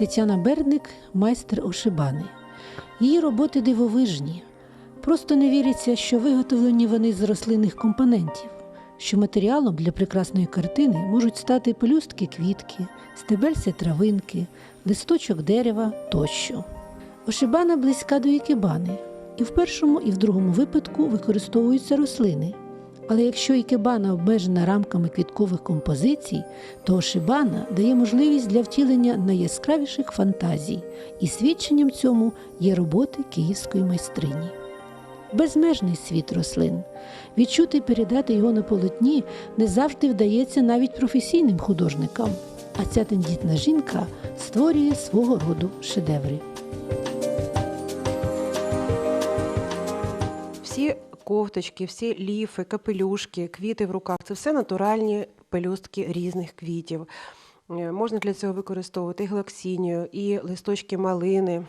Тетяна Бердник майстер ошибани. Її роботи дивовижні. Просто не віриться, що виготовлені вони з рослинних компонентів, що матеріалом для прекрасної картини можуть стати пелюстки квітки, стебельця травинки, листочок дерева тощо. Ошибана близька до ікебани. І в першому, і в другому випадку використовуються рослини. Але якщо ікебана обмежена рамками квіткових композицій, то ошибана дає можливість для втілення найяскравіших фантазій, і свідченням цьому є роботи київської майстрині. Безмежний світ рослин. Відчути і передати його на полотні не завжди вдається навіть професійним художникам, а ця тендітна жінка створює свого роду шедеври. Всі кофточки, всі ліфи, капелюшки, квіти в руках це все натуральні пелюстки різних квітів. Е, Можна для цього використовувати і глоксінію, і листочки малини,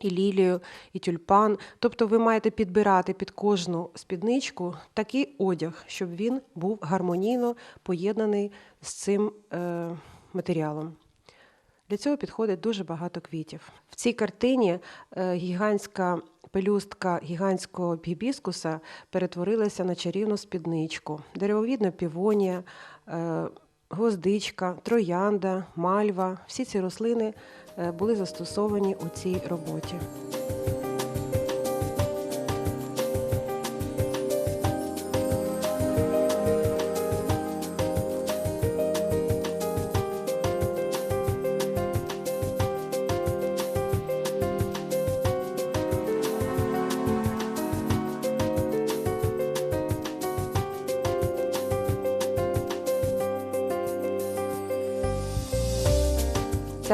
і лілію, і тюльпан. Тобто ви маєте підбирати під кожну спідничку такий одяг, щоб він був гармонійно поєднаний з цим е, матеріалом. Для цього підходить дуже багато квітів. В цій картині е, гігантська пелюстка гігантського гібіскуса перетворилася на чарівну спідничку. Деревовідна півонія, е, гвоздичка, троянда, мальва. Всі ці рослини е, були застосовані у цій роботі.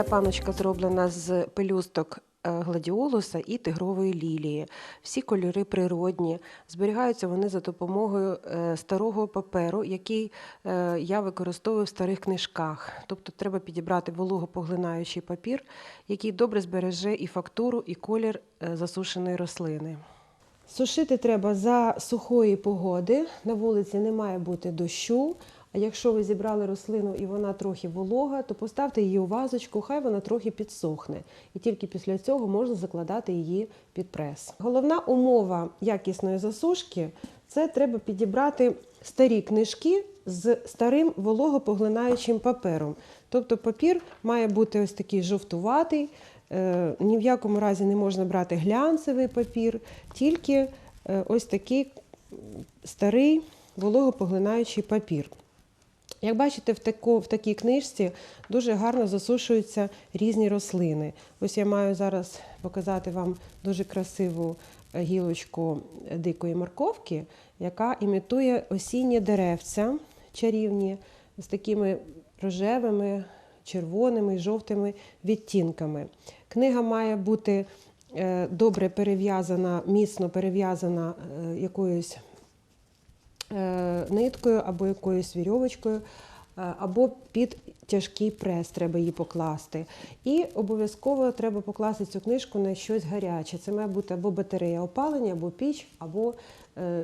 Ця паночка зроблена з пелюсток е, гладіолуса і тигрової лілії. Всі кольори природні. Зберігаються вони за допомогою е, старого паперу, який е, я використовую в старих книжках. Тобто треба підібрати вологопоглинаючий папір, який добре збереже і фактуру, і колір засушеної рослини. Сушити треба за сухої погоди. На вулиці не має бути дощу. А якщо ви зібрали рослину і вона трохи волога, то поставте її у вазочку, хай вона трохи підсохне. І тільки після цього можна закладати її під прес. Головна умова якісної засушки це треба підібрати старі книжки з старим вологопоглинаючим папером. Тобто папір має бути ось такий жовтуватий, е, ні в якому разі не можна брати глянцевий папір, тільки е, ось такий старий вологопоглинаючий папір. Як бачите, в, таку, в такій книжці дуже гарно засушуються різні рослини. Ось я маю зараз показати вам дуже красиву е, гілочку дикої морковки, яка імітує осінні деревця чарівні з такими рожевими, червоними жовтими відтінками. Книга має бути е, добре перев'язана, міцно перев'язана е, якоюсь е, ниткою або якоюсь вірьовочкою, е, або під тяжкий прес треба її покласти. І обов'язково треба покласти цю книжку на щось гаряче. Це має бути або батарея опалення, або піч, або е,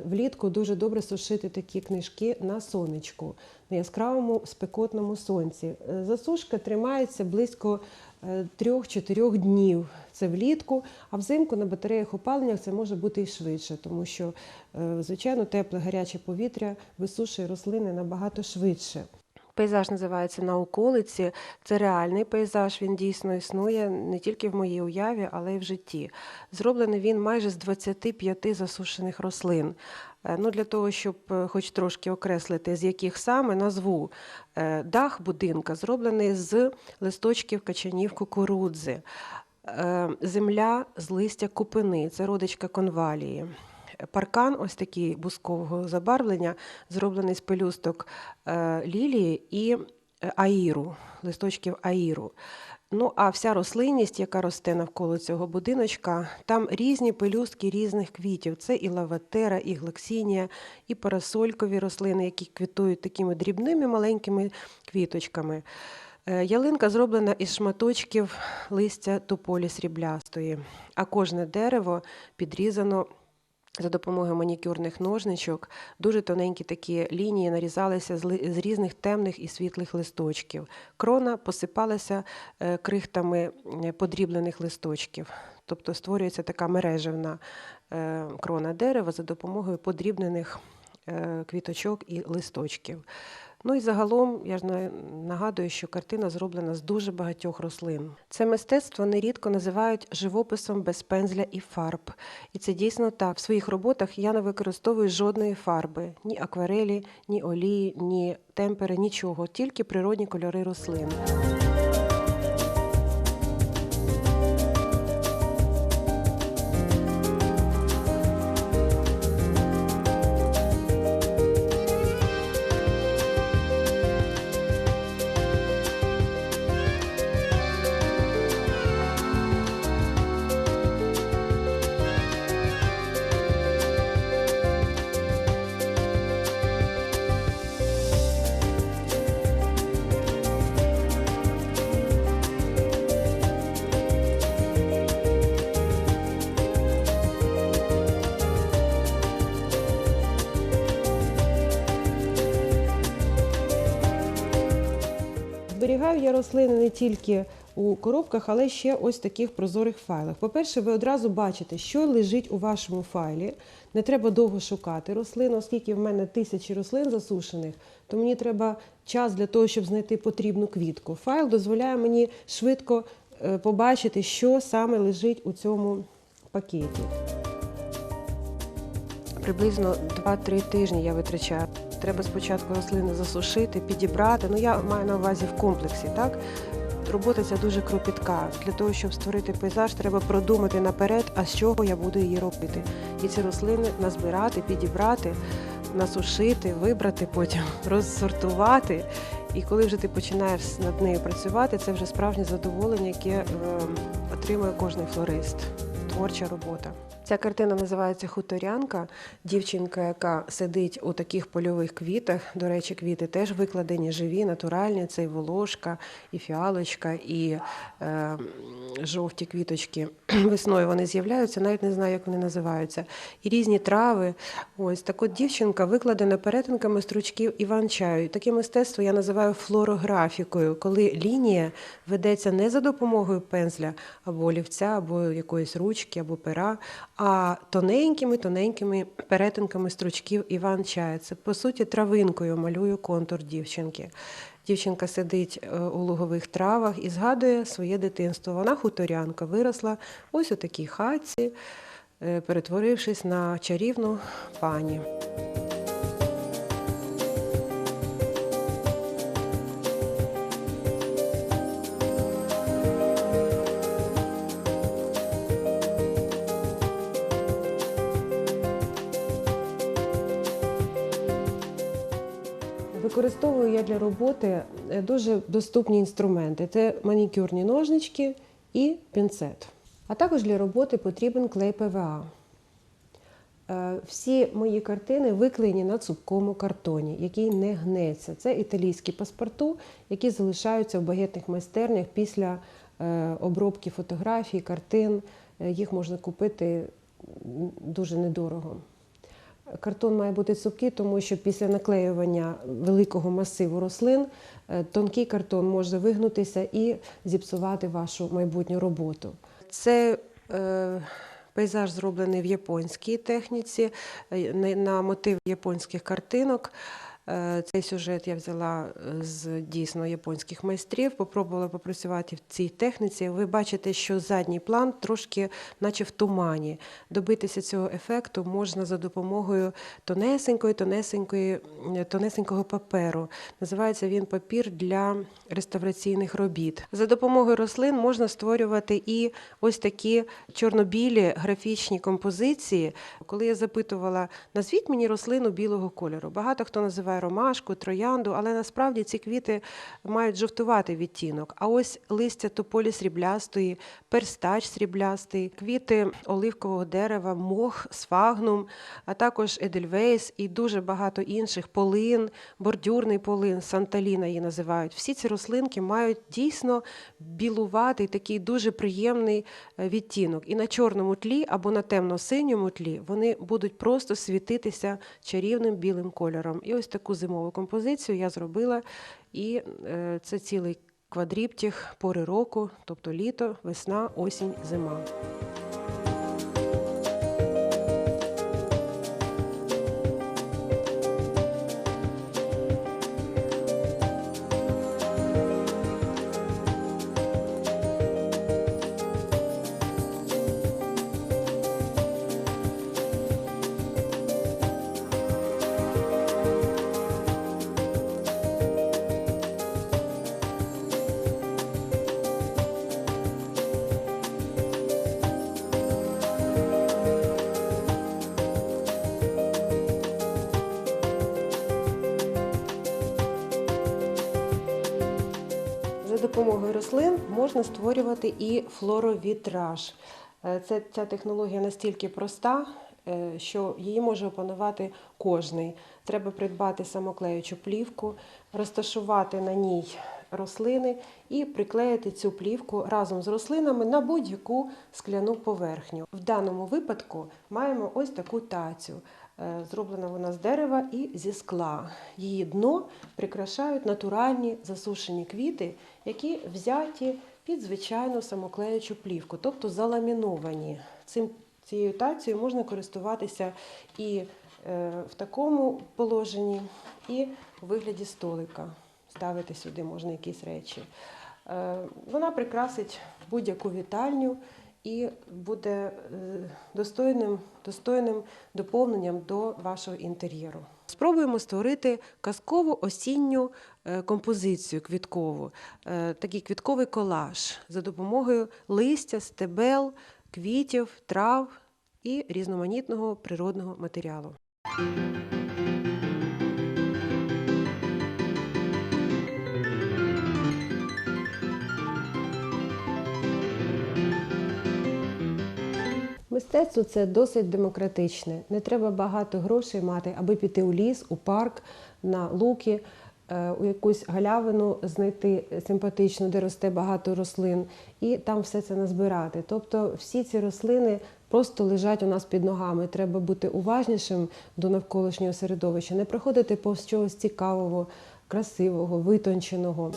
влітку дуже добре сушити такі книжки на сонечку, на яскравому спекотному сонці. Е, Засушка тримається близько 3-4 днів. Це влітку, а взимку на батареях опалення це може бути і швидше, тому що, е, звичайно, тепле гаряче повітря висушує рослини набагато швидше. Пейзаж називається на околиці. Це реальний пейзаж. Він дійсно існує не тільки в моїй уяві, але й в житті. Зроблений він майже з 25 засушених рослин. Е, Ну, для того, щоб е, хоч трошки окреслити, з яких саме назву Е, дах будинка зроблений з листочків качанів кукурудзи, земля з листя купини, це родичка конвалії. Паркан, ось такий бускового забарвлення, зроблений з пелюсток е, лілії і е, аїру, листочків аїру. Ну, а вся рослинність, яка росте навколо цього будиночка, там різні пелюстки різних квітів. Це і лаватера, і глоксінія, і парасолькові рослини, які квітують такими дрібними маленькими квіточками. Е, Ялинка зроблена із шматочків листя тополі сріблястої, а кожне дерево підрізано за допомогою манікюрних ножничок. Дуже тоненькі такі лінії нарізалися з різних темних і світлих листочків. Крона посипалася е, крихтами е, подріблених листочків. Тобто створюється така мережевна е, крона дерева за допомогою подрібнених квіточок і листочків. Ну і загалом я ж нагадую, що картина зроблена з дуже багатьох рослин. Це мистецтво нерідко називають живописом без пензля і фарб. І це дійсно так. В своїх роботах я не використовую жодної фарби: ні акварелі, ні олії, ні темпери, нічого, тільки природні кольори рослин. Зберігаю я рослини не тільки у коробках, але ще ось таких прозорих файлах. По-перше, ви одразу бачите, що лежить у вашому файлі. Не треба довго шукати рослин, оскільки в мене тисячі рослин засушених, то мені треба час для того, щоб знайти потрібну квітку. Файл дозволяє мені швидко е, побачити, що саме лежить у цьому пакеті. Приблизно 2-3 тижні я витрачаю. Треба спочатку рослини засушити, підібрати. Ну я маю на увазі в комплексі, так? Робота ця дуже кропітка. Для того, щоб створити пейзаж, треба продумати наперед, а з чого я буду її робити. І ці рослини назбирати, підібрати, насушити, вибрати, потім розсортувати. І коли вже ти починаєш над нею працювати, це вже справжнє задоволення, яке е, отримує кожний флорист. Творча робота. Ця картина називається Хуторянка. Дівчинка, яка сидить у таких польових квітах. До речі, квіти теж викладені живі, натуральні. Це і волошка, і фіалочка, і е, жовті квіточки. Весною вони з'являються, навіть не знаю, як вони називаються. І різні трави. Ось так от дівчинка викладена перетинками стручків іван-чаю. Таке мистецтво я називаю флорографікою, коли лінія ведеться не за допомогою пензля або олівця, або якоїсь ручки, або пера, а тоненькими-тоненькими перетинками стручків іван-чая. Це, по суті, травинкою малюю контур дівчинки. Дівчинка сидить е, у лугових травах і згадує своє дитинство. Вона хуторянка, виросла ось у такій хатці, е, перетворившись на чарівну пані. Використовую я для роботи е, дуже доступні інструменти: це манікюрні ножнички і пінцет. А також для роботи потрібен клей ПВА. Е, Всі мої картини виклеєні на цупкому картоні, який не гнеться. Це італійські паспорту, які залишаються в багетних майстернях після е, обробки фотографій, картин. Їх можна купити дуже недорого. Картон має бути цупкий, тому що після наклеювання великого масиву рослин е, тонкий картон може вигнутися і зіпсувати вашу майбутню роботу. Це е, пейзаж зроблений в японській техніці е, на- на мотив японських картинок. Е, Цей сюжет я взяла е, з дійсно японських майстрів, попробувала попрацювати в цій техніці. Ви бачите, що задній план трошки, наче в тумані. Добитися цього ефекту можна за допомогою тонесенької, тонесенької, тонесенького паперу. Називається він папір для реставраційних робіт. За допомогою рослин можна створювати і ось такі чорно-білі графічні композиції. Коли я запитувала, назвіть мені рослину білого кольору, багато хто називає називає ромашку, троянду, але насправді ці квіти мають жовтуватий відтінок. А ось листя тополі сріблястої, перстач сріблястий, квіти оливкового дерева, мох, сфагнум, а також едельвейс і дуже багато інших полин, бордюрний полин, санталіна її називають. Всі ці рослинки мають дійсно білуватий, такий дуже приємний е, відтінок. І на чорному тлі або на темно-синьому тлі вони будуть просто світитися чарівним білим кольором. І ось таку зимову композицію я зробила. І е, це цілий квадріптіх пори року, тобто літо, весна, осінь, зима. Рослин можна створювати і флоровітраж. Е, Це, ця технологія настільки проста, е, що її може опанувати кожний. Треба придбати самоклеючу плівку, розташувати на ній рослини і приклеїти цю плівку разом з рослинами на будь-яку скляну поверхню. В даному випадку маємо ось таку тацю. Е, Зроблена вона з дерева і зі скла. Її дно прикрашають натуральні засушені квіти, які взяті під звичайну самоклеючу плівку, тобто заламіновані. Цим, цією тацією можна користуватися і е, в такому положенні, і у вигляді столика. Ставити сюди можна якісь речі. Е, Вона прикрасить будь-яку вітальню і буде е, достойним, достойним доповненням до вашого інтер'єру. Спробуємо створити казкову осінню композицію квіткову, е, такий квітковий колаж за допомогою листя, стебел, квітів, трав і різноманітного природного матеріалу. Мистецтво це досить демократичне. Не треба багато грошей мати, аби піти у ліс, у парк, на луки, е, у якусь галявину знайти симпатичну, де росте багато рослин, і там все це назбирати. Тобто всі ці рослини просто лежать у нас під ногами. Треба бути уважнішим до навколишнього середовища, не проходити повз чогось цікавого, красивого, витонченого.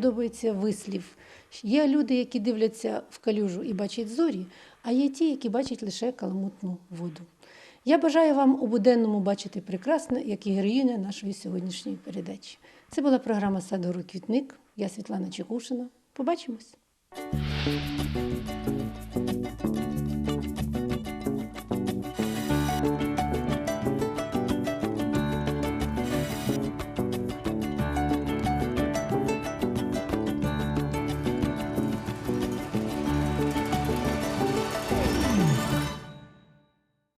Подобається вислів. Є люди, які дивляться в калюжу і бачать зорі, а є ті, які бачать лише каламутну воду. Я бажаю вам у буденному бачити прекрасне, як і героїня нашої сьогоднішньої передачі. Це була програма Садору Квітник. Я Світлана Чекушина. Побачимось!